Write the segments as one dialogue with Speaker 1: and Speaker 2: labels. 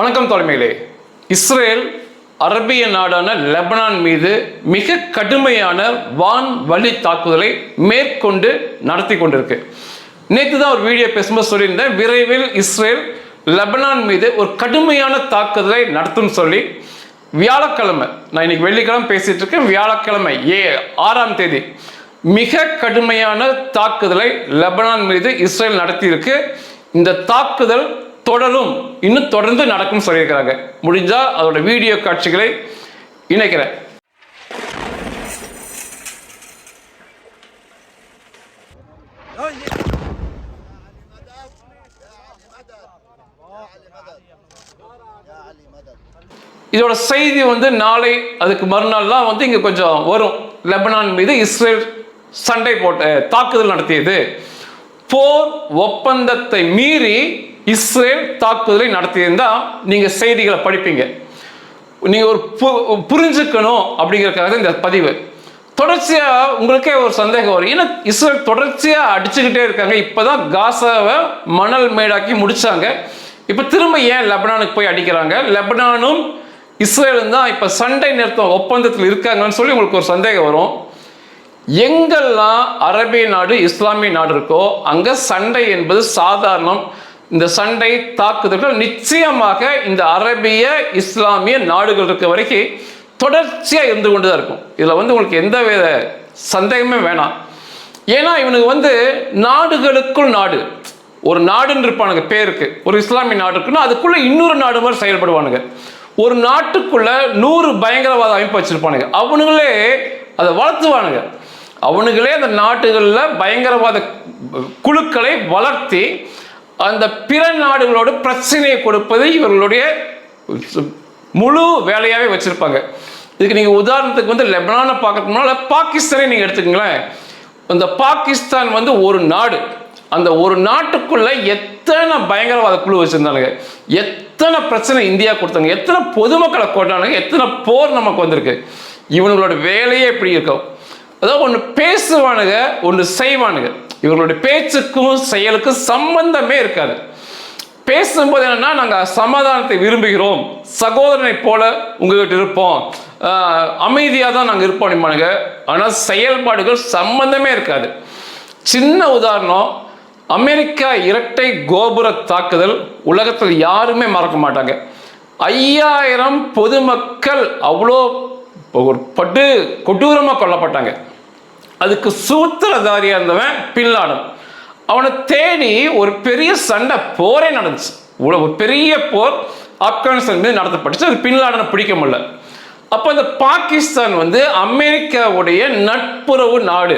Speaker 1: வணக்கம் தலைமையிலே. இஸ்ரேல் அரபிய நாடான லெபனான் மீது மிக கடுமையான வான் வழி தாக்குதலை மேற்கொண்டு நடத்தி கொண்டிருக்கு. நேற்று தான் ஒரு வீடியோ பேசும்போது சொல்லியிருந்தேன் விரைவில் இஸ்ரேல் லெபனான் மீது ஒரு கடுமையான தாக்குதலை நடத்தும் சொல்லி வியாழக்கிழமை நான் இன்னைக்கு வெள்ளிக்கிழமை பேசிட்டு இருக்கேன் வியாழக்கிழமை ஏ ஆறாம் தேதி மிக கடுமையான தாக்குதலை லெபனான் மீது இஸ்ரேல் நடத்தியிருக்கு. இந்த தாக்குதல் தொடரும். இன்னும் தொடர்ந்து நடக்கும் சொல்லியிருக்கிறாங்க. முடிஞ்சா அதோட வீடியோ காட்சிகளை இணைக்கிறேன். இதோட செய்தி வந்து நாளை அதுக்கு மறுநாள்லாம் வந்து இங்கே கொஞ்சம் வரும். லெபனான் மீது இஸ்ரேல் சண்டை போட்ட தாக்குதல் நடத்தியது. போர் ஒப்பந்தத்தை மீறி இஸ்ரேல் தாக்குதலை நடத்தியிருந்தா நீங்கள் செய்திகளை படிப்பீங்க. நீங்கள் ஒரு பு- புரிஞ்சுக்கணும் அப்படிங்கிறக்காக இந்த பதிவு. தொடர்ச்சியாக உங்களுக்கே ஒரு சந்தேகம் வரும். ஏன்னா இஸ்ரேல் தொடர்ச்சியாக அடிச்சுக்கிட்டே இருக்காங்க. இப்போதான் காசாவை மணல் மேடாக்கி முடிச்சாங்க. இப்போ திரும்ப ஏன் லெபனானுக்கு போய் அடிக்கிறாங்க? லெபனானும் இஸ்ரேலும் தான் இப்போ சண்டை நிறுத்தம் ஒப்பந்தத்தில் இருக்காங்கன்னு சொல்லி உங்களுக்கு ஒரு சந்தேகம் வரும். எங்கெல்லாம் அரபிய நாடு இஸ்லாமிய நாடு இருக்கோ அங்க சண்டை என்பது சாதாரணம். இந்த சண்டை தாக்குதல்கள் நிச்சயமாக இந்த அரபிய இஸ்லாமிய நாடுகள் இருக்க வரைக்கும் தொடர்ச்சியாக இருந்து கொண்டு தான் இருக்கும். இதில் வந்து உங்களுக்கு எந்த வித சந்தேகமே வேணாம். ஏன்னா இவனுக்கு வந்து நாடுகளுக்குள் நாடு. ஒரு நாடுன்னு இருப்பானுங்க பேருக்கு. ஒரு இஸ்லாமிய நாடு இருக்குன்னா அதுக்குள்ளே இன்னொரு நாடு மாதிரி செயல்படுவானுங்க. ஒரு நாட்டுக்குள்ள நூறு பயங்கரவாத அமைப்பு வச்சிருப்பானுங்க. அவனுங்களே அதை வளர்த்துவானுங்க. அவனுங்களே அந்த நாட்டுகளில் பயங்கரவாத குழுக்களை வளர்த்தி அந்த பிற நாடுகளோட பிரச்சனையை கொடுப்பது இவர்களுடைய முழு வேலையாகவே வச்சிருப்பாங்க. இதுக்கு நீங்கள் உதாரணத்துக்கு வந்து லெபனானை பார்க்கறதுக்கு முன்னால் பாகிஸ்தானே நீங்கள் எடுத்துக்கங்களேன். அந்த பாகிஸ்தான் வந்து ஒரு நாடு. அந்த ஒரு நாட்டுக்குள்ள எத்தனை பயங்கரவாத குழு வச்சுருந்தானுங்க. எத்தனை பிரச்சனை இந்தியா கொடுத்தாங்க. எத்தனை பொதுமக்களை கொண்டானுங்க. எத்தனை போர் நமக்கு வந்திருக்கு. இவனுங்களோட வேலையே இப்படி இருக்கும். அதாவது ஒன்று பேசுவானுங்க ஒன்று செய்வானுங்க. இவர்களுடைய பேச்சுக்கும் செயலுக்கும் சம்பந்தமே இருக்காது. பேசும்போது என்னன்னா நாங்கள் சமாதானத்தை விரும்புகிறோம். சகோதரனை போல உங்ககிட்ட இருப்போம். அமைதியாக தான் நாங்கள் இருப்போம் நிம்பானுங்க ஆனால் செயல்பாடுகள் சம்பந்தமே இருக்காது. சின்ன உதாரணம் அமெரிக்கா இரட்டை கோபுர தாக்குதல் உலகத்தில் யாருமே மறக்க மாட்டாங்க. ஐயாயிரம் பொதுமக்கள் அவ்வளோ ஒரு பட்டு கொடூரமாக கொல்லப்பட்டாங்க. அதுக்கு சூத்திரதாரியாக இருந்தவன் பின்லாடன் அவனை தேடி ஒரு பெரிய சண்டை போரே நடந்துச்சு. இவ்வளவு பெரிய போர் ஆப்கானிஸ்தான் மீது நடத்தப்பட்டுச்சு. அது பின்லாடனை பிடிக்க முடியல. அப்போ இந்த பாகிஸ்தான் வந்து அமெரிக்காவுடைய நட்புறவு நாடு.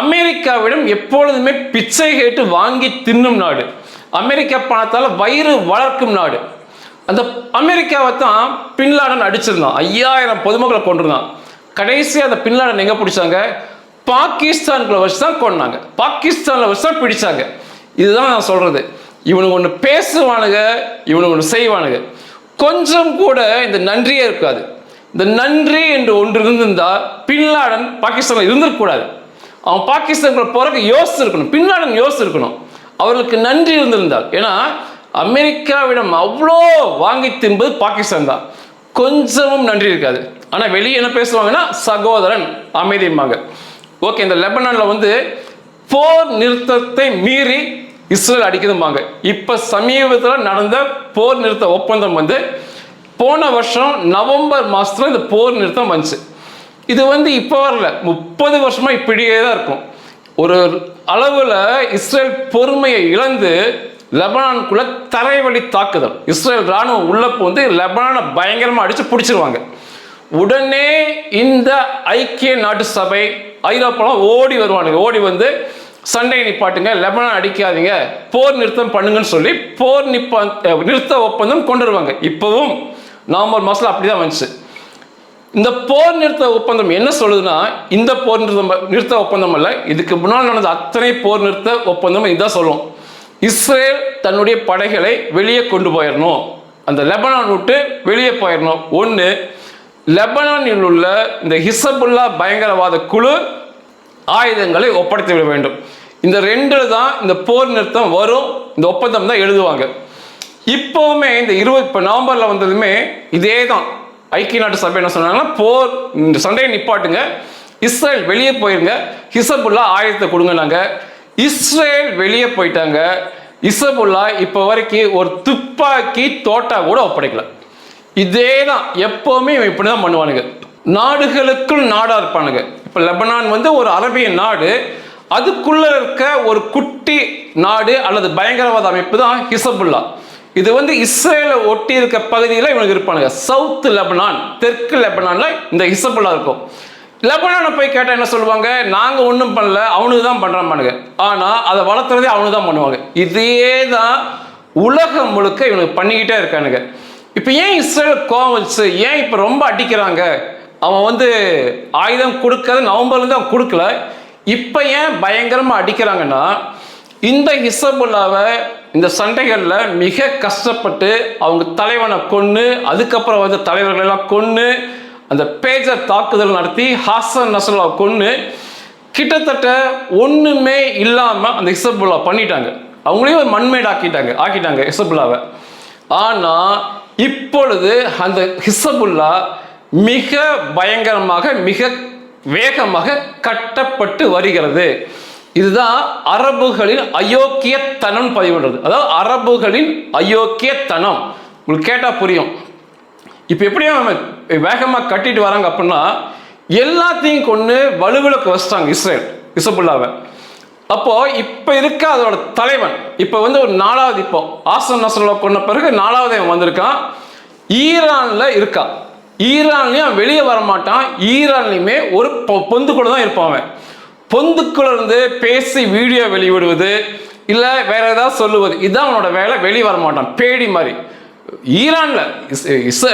Speaker 1: அமெரிக்காவிடம் எப்பொழுதுமே பிச்சை கேட்டு வாங்கி தின்னும் நாடு. அமெரிக்கா பணத்தால் வயிறு வளர்க்கும் நாடு. அந்த அமெரிக்காவை தான் பின்லாடன் அடிச்சிருந்தான். ஐயாயிரம் பொதுமக்களை கொண்டிருந்தான் கடைசி அந்த பின்லாடன் எங்கே பிடிச்சாங்க? பாகிஸ்தானுக்குள்ள வச்சு தான் கொண்டாங்க பாகிஸ்தானில் வச்சு தான் பிடிச்சாங்க. இதுதான் நான் சொல்கிறது இவனுக்கு ஒன்று பேசுவானுங்க இவனுக்கு ஒன்று செய்வானுங்க. கொஞ்சம் கூட இந்த நன்றியே இருக்காது. இந்த நன்றி என்று ஒன்று இருந்திருந்தால் பின்லாடன் பாகிஸ்தானில் இருந்திருக்கக்கூடாது. அவன் பாகிஸ்தானுக்குள்ள போகிறக்கு யோசிச்சிருக்கணும். பின்லாடன் யோசிச்சிருக்கணும். அவர்களுக்கு நன்றி இருந்திருந்தால். ஏன்னா அமெரிக்காவிடம் அவ்வளோ வாங்கி தின்பது பாகிஸ்தான் தான். கொஞ்சமும் நன்றி இருக்காது. ஆனால் வெளியே என்ன பேசுவாங்கன்னா சகோதரன் அமைதிம்பாங்க. ஓகே இந்த லெபனானில் வந்து போர் நிறுத்தத்தை மீறி இஸ்ரேல் அடிக்குதும்பாங்க. இப்போ சமீபத்தில் நடந்த போர் நிறுத்த ஒப்பந்தம் வந்து போன வருஷம் நவம்பர் மாதத்துல இந்த போர் நிறுத்தம் வந்துச்சு. இது வந்து இப்போ வரல. முப்பது வருஷமாக இப்படியே தான் இருக்கும். ஒரு அளவில் இஸ்ரேல் பொறுமையை இழந்து லெபனானுக்குள்ள தரைவழி தாக்குதல். இஸ்ரேல் ராணுவம் உள்ள வந்து லெபனானை பயங்கரமாக அடித்து பிடிச்சிருவாங்க. உடனே இந்த ஐக்கிய நாட்டு சபை ஐரோப்பாலாம் ஓடி வருவானுங்க. ஓடி வந்து சண்டை நிப்பாட்டுங்க லெபனான் அடிக்காதீங்க போர் நிறுத்தம் பண்ணுங்கன்னு சொல்லி போர் நிப்பா நிறுத்த ஒப்பந்தம் கொண்டு வருவாங்க. இப்போவும் நவம்பர் மாதத்தில் அப்படி தான் வந்துச்சு. இந்த போர் நிறுத்த ஒப்பந்தம் என்ன சொல்லுதுன்னா இந்த போர் நிறுத்த நிறுத்த ஒப்பந்தம் அல்ல இதுக்கு முன்னால் நடந்த அத்தனை போர் நிறுத்த ஒப்பந்தம் இதுதான் சொல்லும். இஸ்ரேல் தன்னுடைய படைகளை வெளியே கொண்டு போயிடணும் அந்த லெபனான் விட்டு வெளியே போயிடணும் ஒன்று லெபனானில் உள்ள இந்த ஹிசபுல்லா பயங்கரவாத குழு ஆயுதங்களை ஒப்படைத்து விட வேண்டும். இந்த ரெண்டு தான் இந்த போர் நிறுத்தம் வரும் இந்த ஒப்பந்தம் தான் எழுதுவாங்க. இப்போவுமே இந்த இருபது இப்போ நவம்பரில் வந்ததுமே இதே தான் ஐக்கிய நாட்டு சபை என்ன சொன்னாங்கன்னா போர் இந்த சண்டையை நிப்பாட்டுங்க. இஸ்ரேல் வெளியே போயிருங்க ஹிசபுல்லா ஆயுதத்தை கொடுங்கனாங்க இஸ்ரேல் வெளியே போயிட்டாங்க இசபுல்லா இப்போ வரைக்கும் ஒரு துப்பாக்கி தோட்டா கூட ஒப்படைக்கல. இதே தான் எப்போவுமே இவன் இப்படி தான் பண்ணுவானுங்க. நாடுகளுக்குள் நாடாக இருப்பானுங்க. இப்போ லெபனான் வந்து ஒரு அரபிய நாடு. அதுக்குள்ளே இருக்க ஒரு குட்டி நாடு அல்லது பயங்கரவாத அமைப்பு தான் ஹிசபுல்லா. இது வந்து இஸ்ரேலை ஒட்டி இருக்க பகுதியில் இவனுக்கு இருப்பானுங்க. சவுத் லெபனான் தெற்கு லெபனானில் இந்த ஹிசபுல்லா இருக்கும். லெபனானை போய் கேட்டால் என்ன சொல்லுவாங்க? நாங்கள் ஒன்றும் பண்ணல அவனுக்கு தான் பண்ணுறான்பானுங்க ஆனால் அதை வளர்த்துறதே அவனுக்கு தான் பண்ணுவாங்க. இதே தான் உலகம் முழுக்க இவனுக்கு பண்ணிக்கிட்டே இருக்கானுங்க. இப்போ ஏன் இஸ்ரேல் கோவம் வச்சு ஏன் இப்போ ரொம்ப அடிக்கிறாங்க? அவன் வந்து ஆயுதம் கொடுக்கறது நவம்பர்லேருந்து அவன் கொடுக்கல. இப்போ ஏன் பயங்கரமாக அடிக்கிறாங்கன்னா இந்த ஹிசபுல்லாவை இந்த சண்டைகளில் மிக கஷ்டப்பட்டு அவங்க தலைவனை கொன்று அதுக்கப்புறம் வந்து தலைவர்களெல்லாம் கொன்று அந்த பேஜர் தாக்குதல் நடத்தி ஹாசன் நசலாவை கொன்று கிட்டத்தட்ட ஒன்றுமே இல்லாமல் அந்த ஹிசபுல்லா பண்ணிட்டாங்க. அவங்களையும் ஒரு மண்மேடு ஆக்கிட்டாங்க ஆக்கிட்டாங்க ஹிசபுல்லாவை ஆனால் இப்பொழுது அந்த ஹிசபுல்லா மிக பயங்கரமாக மிக வேகமாக கட்டப்பட்டு வருகிறது. இதுதான் அரபுகளின் அயோக்கியத்தனம் பதிவுன்றது. அதாவது அரபுகளின் அயோக்கியத்தனம். உங்களுக்கு கேட்டால் புரியும். இப்போ எப்படியும் நம்ம வேகமாக கட்டிட்டு வராங்க அப்படின்னா எல்லாத்தையும் கொண்டு வலுவிலக்கு வச்சிட்டாங்க இஸ்ரேல் இசபுல்லாவை அப்போ இப்போ இருக்க அதோட தலைவன். இப்போ வந்து ஒரு நாலாவது இப்போ ஆசன் நசரலை கொண்ட பிறகு நாலாவது அவன் வந்திருக்கான். ஈரான்ல இருக்கான் ஈரான்லயும் வெளியே வர மாட்டான் ஈரான்லையுமே ஒரு பொ- பொந்துக்குள்ள தான் இருப்பான் அவன். பொந்துக்குள்ள இருந்து பேசி வீடியோ வெளியிடுவது இல்லை வேற ஏதாவது சொல்லுவது இதுதான் அவனோட வேலை வெளியே வர மாட்டான் பேடி மாதிரி. ஈரான்ல இஸ் இஸ்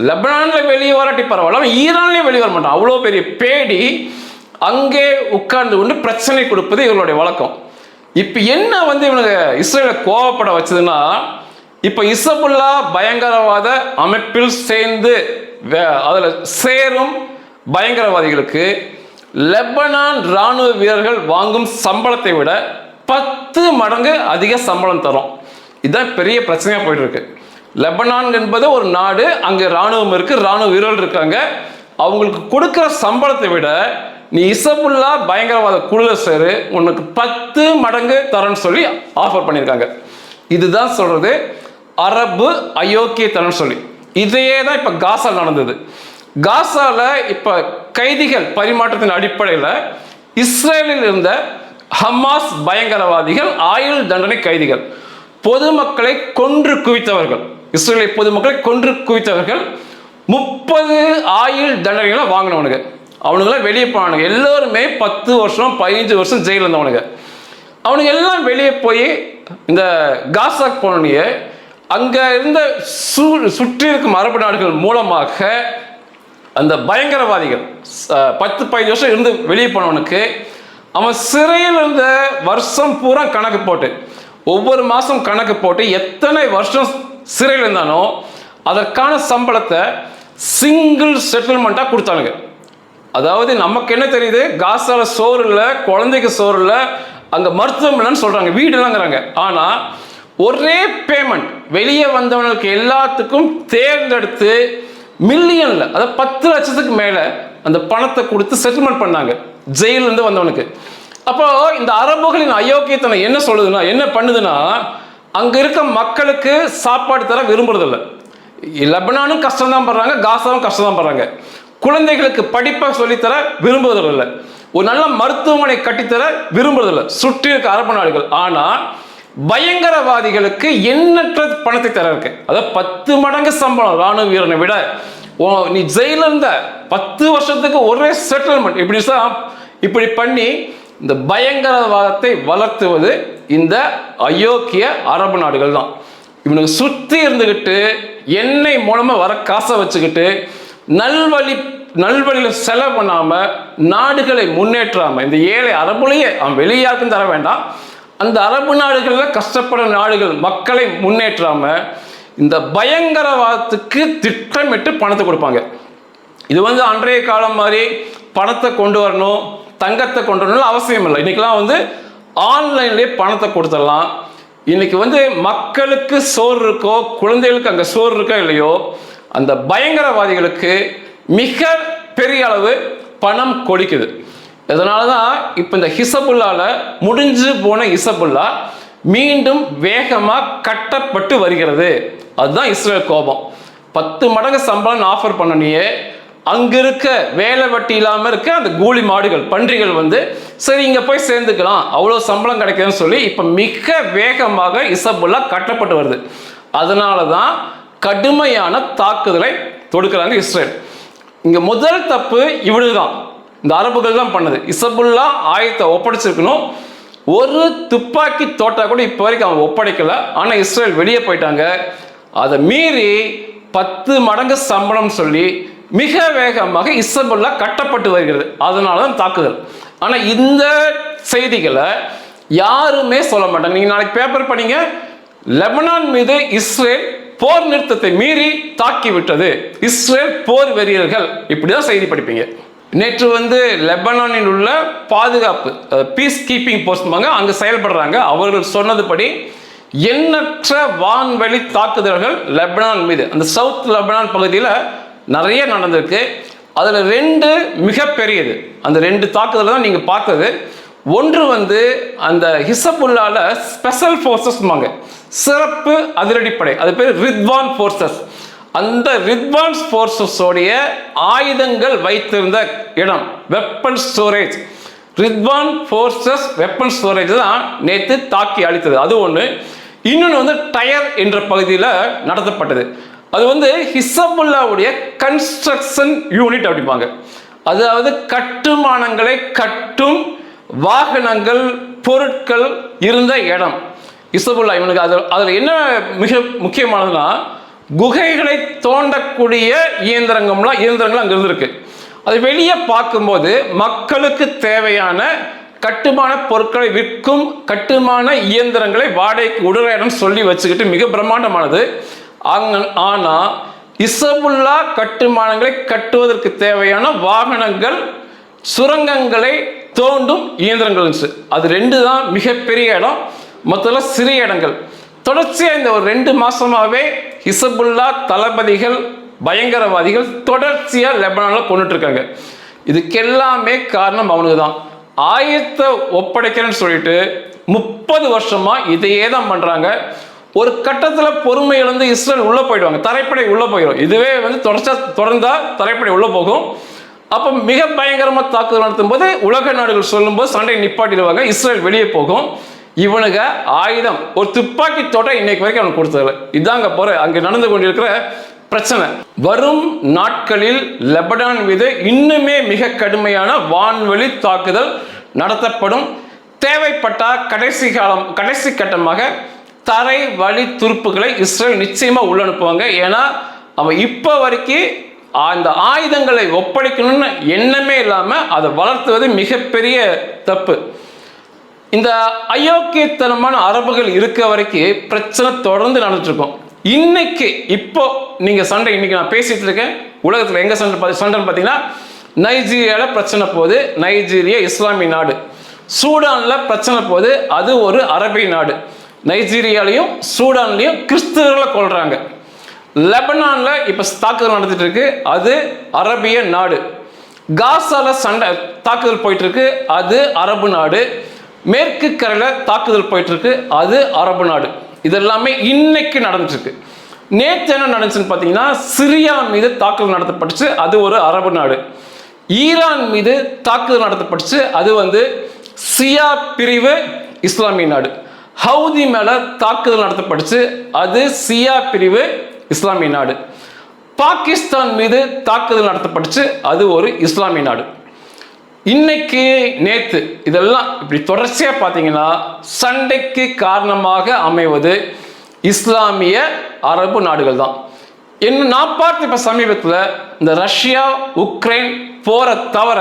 Speaker 1: லெபனான்ல வெளியே வராட்டி பரவாயில்ல. அவன் ஈரான்லயும் வெளியே வர மாட்டான் அவ்வளோ பெரிய பேடி அங்கே உட்கார்ந்து கொண்டு பிரச்சனை கொடுப்பது இவர்களுடைய வழக்கம். இப்போ என்ன வந்து இவனுக்கு இஸ்ரேலை கோவப்பட வச்சதுன்னா இப்போ இசபுல்லா பயங்கரவாத அமைப்பில் சேர்ந்து வே- சேரும் பயங்கரவாதிகளுக்கு லெபனான் ராணுவ வீரர்கள் வாங்கும் சம்பளத்தை விட பத்து மடங்கு அதிக சம்பளம் தரும். இதுதான் பெரிய பிரச்சனையாக போயிட்டு இருக்கு லெபனான் என்பது ஒரு நாடு அங்கே ராணுவம் இருக்குது ராணுவ வீரர்கள் இருக்காங்க. அவங்களுக்கு கொடுக்குற சம்பளத்தை விட நீ இசபுல்லா பயங்கரவாத குழுல சேரு உனக்கு பத்து மடங்கு தரன்னு சொல்லி ஆஃபர் பண்ணியிருக்காங்க இதுதான் சொல்றது அரபு அயோக்கிய தரன்னு சொல்லி. இதையே தான் இப்போ காசா நடந்தது. காசால இப்போ கைதிகள் பரிமாற்றத்தின் அடிப்படையில் இஸ்ரேலில் இருந்த ஹமாஸ் பயங்கரவாதிகள் ஆயுள் தண்டனை கைதிகள் பொதுமக்களை கொன்று குவித்தவர்கள் இஸ்ரேலிய பொதுமக்களை கொன்று குவித்தவர்கள் முப்பது ஆயுள் தண்டனைகளை வாங்கினவனுங்க. அவனுங்களாம் வெளியே போனானுங்க எல்லாருமே பத்து வருஷம் பதினஞ்சு வருஷம் ஜெயிலில் இருந்தவனுங்க. அவனுங்க எல்லாம் வெளியே போய் இந்த காசாக் போனோடனே அங்கே இருந்த சு சுற்றி இருக்கும் அரபு நாடுகள் மூலமாக அந்த பயங்கரவாதிகள் பத்து பதினஞ்சு வருஷம் இருந்து வெளியே போனவனுக்கு அவன் சிறையில் இருந்த வருஷம் பூரா கணக்கு போட்டு ஒவ்வொரு மாதம் கணக்கு போட்டு எத்தனை வருஷம் சிறையில் இருந்தானோ அதற்கான சம்பளத்தை சிங்கிள் செட்டில்மெண்ட்டாக கொடுத்தானுங்க. அதாவது நமக்கு என்ன தெரியுது? காசால சோறு இல்லை குழந்தைக்கு சோறு இல்லை அங்கே மருத்துவம் இல்லைன்னு சொல்கிறாங்க வீடு இல்லைங்கிறாங்க. ஆனால் ஒரே பேமெண்ட் வெளியே வந்தவனுக்கு எல்லாத்துக்கும் தேர்ந்தெடுத்து மில்லியனில் அதாவது பத்து லட்சத்துக்கு மேலே அந்த பணத்தை கொடுத்து செட்டில்மெண்ட் பண்ணாங்க. ஜெயிலிருந்து வந்தவனுக்கு. அப்போ இந்த அரபுகளின் அயோக்கியத்தனை என்ன சொல்லுதுன்னா என்ன பண்ணுதுன்னா அங்கே இருக்க மக்களுக்கு சாப்பாடு தர விரும்புறதில்லை. லெபனானும் கஷ்டம் தான் படுறாங்க காசாவும் கஷ்டம் தான் படுறாங்க. குழந்தைகளுக்கு படிப்பை சொல்லித்தர விரும்புவதில்லை ஒரு நல்ல மருத்துவமனை கட்டித்தர விரும்புவதில்லை சுற்றி இருக்க அரபு நாடுகள் ஆனால் பயங்கரவாதிகளுக்கு எண்ணற்ற பணத்தை தர இருக்கு. அதாவது பத்து மடங்கு சம்பளம் ராணுவ வீரனை விட நீ ஜெயில இருந்த பத்து வருஷத்துக்கு ஒரே செட்டில்மெண்ட் இப்படி தான் இப்படி பண்ணி இந்த பயங்கரவாதத்தை வளர்த்துவது இந்த அயோக்கிய அரபு நாடுகள் தான். இவனுக்கு சுற்றி இருந்துக்கிட்டு எண்ணெய் மூலமாக வர காசை வச்சுக்கிட்டு நல்வழி நல்வழியில் செலவு பண்ணாமல் நாடுகளை முன்னேற்றாமல் இந்த ஏழை அரபுலையே அவன் வெளியாருக்கும் தர வேண்டாம். அந்த அரபு நாடுகளில் கஷ்டப்படும் நாடுகள் மக்களை முன்னேற்றாமல் இந்த பயங்கரவாதத்துக்கு திட்டமிட்டு பணத்தை கொடுப்பாங்க. இது வந்து அன்றைய காலம் மாதிரி பணத்தை கொண்டு வரணும் தங்கத்தை கொண்டு வரணும்னு அவசியம் இல்லை. இன்றைக்கெலாம் வந்து ஆன்லைன்லேயே பணத்தை கொடுத்துடலாம். இன்னைக்கு வந்து மக்களுக்கு சோறு இருக்கோ குழந்தைகளுக்கு அங்கே சோறு இருக்கோ இல்லையோ அந்த பயங்கரவாதிகளுக்கு மிக பெரிய அளவு பணம் கொடிக்குது. இதனால தான் இப்போ இந்த ஹிசபுல்லால முடிஞ்சு போன ஹிசபுல்லா மீண்டும் வேகமாக கட்டப்பட்டு வருகிறது. அதுதான் இஸ்ரேல் கோபம். பத்து மடங்கு சம்பளம் ஆஃபர் பண்ணனியே. அங்க இருக்க வேலை வட்டி இல்லாமல் இருக்க அந்த கூலி மாடுகள் பன்றிகள் வந்து சரி இங்க போய் சேர்ந்துக்கலாம். அவ்வளோ சம்பளம் கிடைக்குதுன்னு சொல்லி இப்போ மிக வேகமாக இசபுல்லா கட்டப்பட்டு வருது. அதனால தான் கடுமையான தாக்குதலை தொடுக்கிறாங்க இஸ்ரேல். இங்க முதல் தப்பு இவளுதான் இந்த அரபுகள் தான் பண்ணது. இசபுல்லா ஆயத்தை ஒப்படைச்சிருக்கணும். ஒரு துப்பாக்கி தோட்டா கூட இப்போ வரைக்கும் அவன் ஒப்படைக்கல. ஆனால் இஸ்ரேல் வெளியே போயிட்டாங்க. அதை மீறி பத்து மடங்கு சம்பளம் சொல்லி மிக வேகமாக இசபுல்லா கட்டப்பட்டு வருகிறது. அதனால தான் தாக்குதல். ஆனால் இந்த செய்திகளை யாருமே சொல்ல மாட்டாங்க. நீங்கள் நாளைக்கு பேப்பர் படிங்க. லெபனான் மீது இஸ்ரேல் போர் நிறுத்தத்தை மீறி தாக்கி விட்டது இஸ்ரேல் போர் வெறியர்கள். இப்படிதான் செய்தி படிப்பீங்க. நேற்று வந்து லெபனானில் உள்ள பாதுகாப்பு பீஸ் கீப்பிங் போஸ்ட்மாங்க அங்கே செயல்படுறாங்க. அவர்கள் சொன்னதுபடி எண்ணற்ற வான்வெளி தாக்குதல்கள் லெபனான் மீது அந்த சவுத் லெபனான் பகுதியில் நிறைய நடந்திருக்கு. அதில் ரெண்டு மிகப்பெரியது. அந்த ரெண்டு தாக்குதல் தான் நீங்கள் பார்த்தது. ஒன்று வந்து அந்த ஹிசபுல்லால ஸ்பெஷல் ஃபோர்ஸஸ்மாங்க சிறப்பு அதிரடிப்படை. அது பேர் ரித்வான் ஃபோர்ஸஸ். அந்த ரித்வான் ஃபோர்ஸஸோடைய ஆயுதங்கள் வைத்திருந்த இடம் weapon storage Radwan forces weapon storage தான் நேற்று தாக்கி அழித்தது. அது ஒன்று இன்னொன்று வந்து டயர் என்ற பகுதியில் நடத்தப்பட்டது. அது வந்து ஹிசபுல்லாவுடைய கன்ஸ்ட்ரக்ஷன் யூனிட் அப்படிம்பாங்க. அதாவது கட்டுமானங்களை கட்டும் வாகனங்கள் பொருட்கள் இருந்த இடம். இசபுல்லா இவனுக்கு அது அதில் என்ன மிக முக்கியமானதுன்னா குகைகளை தோண்டக்கூடிய இயந்திரங்கம்லாம் இயந்திரங்கள் அங்கே இருந்திருக்கு. அது வெளியே பார்க்கும்போது மக்களுக்கு தேவையான கட்டுமான பொருட்களை விற்கும் கட்டுமான இயந்திரங்களை வாடகைக்கு விடுற இடம் சொல்லி வச்சுக்கிட்டு மிக பிரம்மாண்டமானது. அங்க ஆனால் இசபுல்லா கட்டுமானங்களை கட்டுவதற்கு தேவையான வாகனங்கள் சுரங்கங்களை தோண்டும் இயந்திரங்கள் அது ரெண்டு தான் மிகப்பெரிய இடம் மொத்தத்தில் சிறிய இடங்கள். தொடர்ச்சியாக இந்த ஒரு ரெண்டு மாதமாகவே ஹிசபுல்லா தளபதிகள் பயங்கரவாதிகள் தொடர்ச்சியாக லெபனானில் கொண்டுட்டு இருக்காங்க இதுக்கெல்லாமே காரணம் அவனுக்கு தான் ஆயத்தை ஒப்படைக்கிறேன்னு சொல்லிட்டு முப்பது வருஷமாக இதையே தான் பண்ணுறாங்க ஒரு கட்டத்தில் பொறுமை இழந்து இஸ்ரேல் உள்ளே போயிடுவாங்க. தரைப்படை உள்ளே போயிடும். இதுவே வந்து தொடர்ச்சா தொடர்ந்தால் தரைப்படை உள்ளே போகும். அப்போ மிக பயங்கரமாக தாக்குதல் நடத்தும் போது உலக நாடுகள் சொல்லும்போது சண்டை நிப்பாட்டிடுவாங்க. இஸ்ரேல் வெளியே போகும். இவனுங்க ஆயுதம் ஒரு துப்பாக்கி தோட்டம் இன்னைக்கு வரைக்கும் அவனுக்கு கொடுத்ததில்ல. இதாங்க போற அங்கே நடந்து கொண்டிருக்கிற பிரச்சனை. வரும் நாட்களில் லெபனான் மீது இன்னுமே மிக கடுமையான வான்வெளி தாக்குதல் நடத்தப்படும். தேவைப்பட்டால் கடைசி காலம் கடைசி கட்டமாக தரை வழி துருப்புகளை இஸ்ரேல் நிச்சயமாக உள்ளனுப்புவாங்க. ஏன்னா அவன் இப்போ வரைக்கும் அந்த ஆயுதங்களை ஒப்படைக்கணும்னு எண்ணமே இல்லாமல் அதை வளர்த்துவது மிகப்பெரிய தப்பு. இந்த அயோக்கியத்தனமான அரபுகள் இருக்க வரைக்கும் பிரச்சனை தொடர்ந்து நடந்துட்டுருக்கோம் இன்னைக்கு இப்போ நீங்கள் சண்டை இன்னைக்கு நான் பேசிட்டு இருக்கேன். உலகத்தில் எங்கே சண்டை பார்த்து சண்டைன்னு பார்த்தீங்கன்னா நைஜீரியாவில் பிரச்சனை போகுது நைஜீரியா இஸ்லாமிய நாடு. சூடானில் பிரச்சனை போகுது அது ஒரு அரபிய நாடு. நைஜீரியாலையும் சூடான்லையும் கிறிஸ்தவர்களை கொள்கிறாங்க லெபனானில் இப்போ தாக்குதல் நடந்துட்டு இருக்கு அது அரபிய நாடு. காசால சண்டை தாக்குதல் போயிட்டு இருக்கு அது அரபு நாடு. மேற்கு கரையில் தாக்குதல் போயிட்டு இருக்கு அது அரபு நாடு. இதெல்லாமே இன்னைக்கு நடந்துட்டு நேற்று என்ன நடந்துச்சுன்னு பார்த்தீங்கன்னா சிரியா மீது தாக்குதல் நடத்தப்பட்டுச்சு. அது ஒரு அரபு நாடு. ஈரான் மீது தாக்குதல் நடத்தப்பட்டுச்சு. அது வந்து சியா பிரிவு இஸ்லாமிய நாடு. ஹவுதி மேலே தாக்குதல் நடத்தப்பட்டுச்சு. அது சியா பிரிவு இஸ்லாமிய நாடு. பாகிஸ்தான் மீது தாக்குதல் நடத்தப்பட்டுச்சு. அது ஒரு இஸ்லாமிய நாடு. இன்னைக்கு நேத்து இதெல்லாம் இப்படி தொடர்ச்சியா பார்த்தீங்கன்னா சண்டைக்கு காரணமாக அமைவது இஸ்லாமிய அரபு நாடுகள் தான். என்ன நான் பார்த்த இப்ப சமீபத்தில் இந்த ரஷ்யா உக்ரைன் போரை தவிர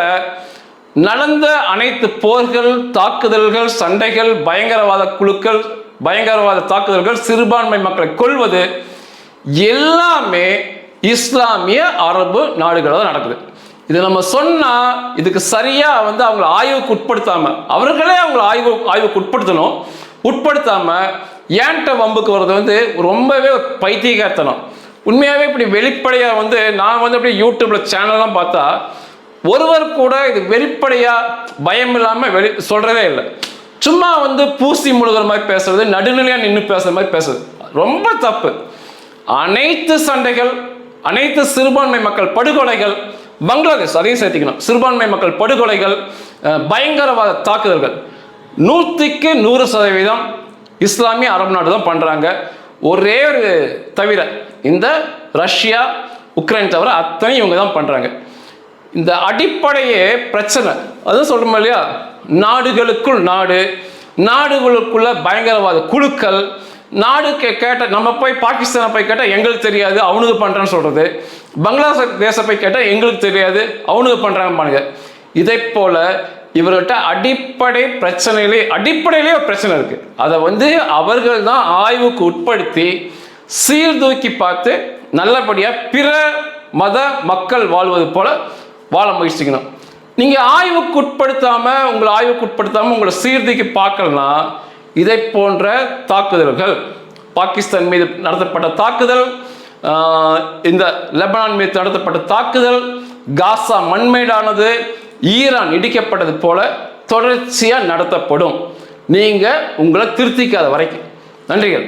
Speaker 1: நடந்த அனைத்து போர்கள் தாக்குதல்கள் சண்டைகள் பயங்கரவாத குழுக்கள் பயங்கரவாத தாக்குதல்கள் சிறுபான்மை மக்களை கொள்வது எல்லாமே இஸ்லாமிய அரபு நாடுகளில் தான் நடக்குது. இது நம்ம சொன்னால் இதுக்கு சரியாக வந்து அவங்களை ஆய்வுக்கு உட்படுத்தாமல் அவர்களே அவங்களை ஆய்வு ஆய்வுக்கு உட்படுத்தணும். உட்படுத்தாமல் ஏன்ட்ட வம்புக்கு வர்றது வந்து ரொம்பவே பைத்தியகார்த்தனம் உண்மையாகவே இப்படி வெளிப்படையாக வந்து நான் வந்து அப்படியே யூடியூப்பில் சேனல்லாம் பார்த்தா ஒருவர் கூட இது வெளிப்படையாக பயம் இல்லாமல் வெளி சொல்கிறதே இல்லை. சும்மா வந்து பூசி முழுகிற மாதிரி பேசுறது நடுநிலையாக நின்று பேசுகிற மாதிரி பேசுறது. ரொம்ப தப்பு. அனைத்து சண்டைகள் அனைத்து சிறுபான்மை மக்கள் படுகொலைகள் பங்களாதேஷ் அதையும் சேர்த்திக்கணும் சிறுபான்மை மக்கள் படுகொலைகள் பயங்கரவாத தாக்குதல்கள். நூற்றுக்கு நூறு சதவீதம் இஸ்லாமிய அரபு நாடு தான் பண்ணுறாங்க ஒரே ஒரு தவிர இந்த ரஷ்யா உக்ரைன் தவிர அத்தனை இவங்க தான் பண்ணுறாங்க இந்த அடிப்படையே பிரச்சனை. அதுவும் சொல்கிறோம் இல்லையா? நாடுகளுக்குள் நாடு நாடுகளுக்குள்ள பயங்கரவாத குழுக்கள் நாடு கே கேட்ட நம்ம போய் பாகிஸ்தானை போய் கேட்டால் எங்களுக்கு தெரியாது அவனுக்கு பண்ணுறேன்னு சொல்கிறது பங்களாதேச போய் கேட்டால் எங்களுக்கு தெரியாது அவனுக்கு பண்ணுறாங்க இதை போல இவர்கிட்ட அடிப்படை பிரச்சனையிலே அடிப்படையிலே ஒரு பிரச்சனை இருக்கு. அதை வந்து அவர்கள் தான் ஆய்வுக்கு உட்படுத்தி சீர்தூக்கி பார்த்து நல்லபடியாக பிற மத மக்கள் வாழ்வது போல வாழ முயற்சிக்கணும். நீங்கள் ஆய்வுக்கு உட்படுத்தாமல் உங்களை ஆய்வுக்கு உட்படுத்தாமல் உங்களை சீர்தூக்கி பார்க்கலனா இதை போன்ற தாக்குதல்கள். பாகிஸ்தான் மீது நடத்தப்பட்ட தாக்குதல் இந்த லெபனான் மீது நடத்தப்பட்ட தாக்குதல் காசா மண்மேடானது ஈரான் இடிக்கப்பட்டது போல தொடர்ச்சியாக நடத்தப்படும். நீங்கள் உங்களை திருத்திக்காத வரைக்கும். நன்றிகள்.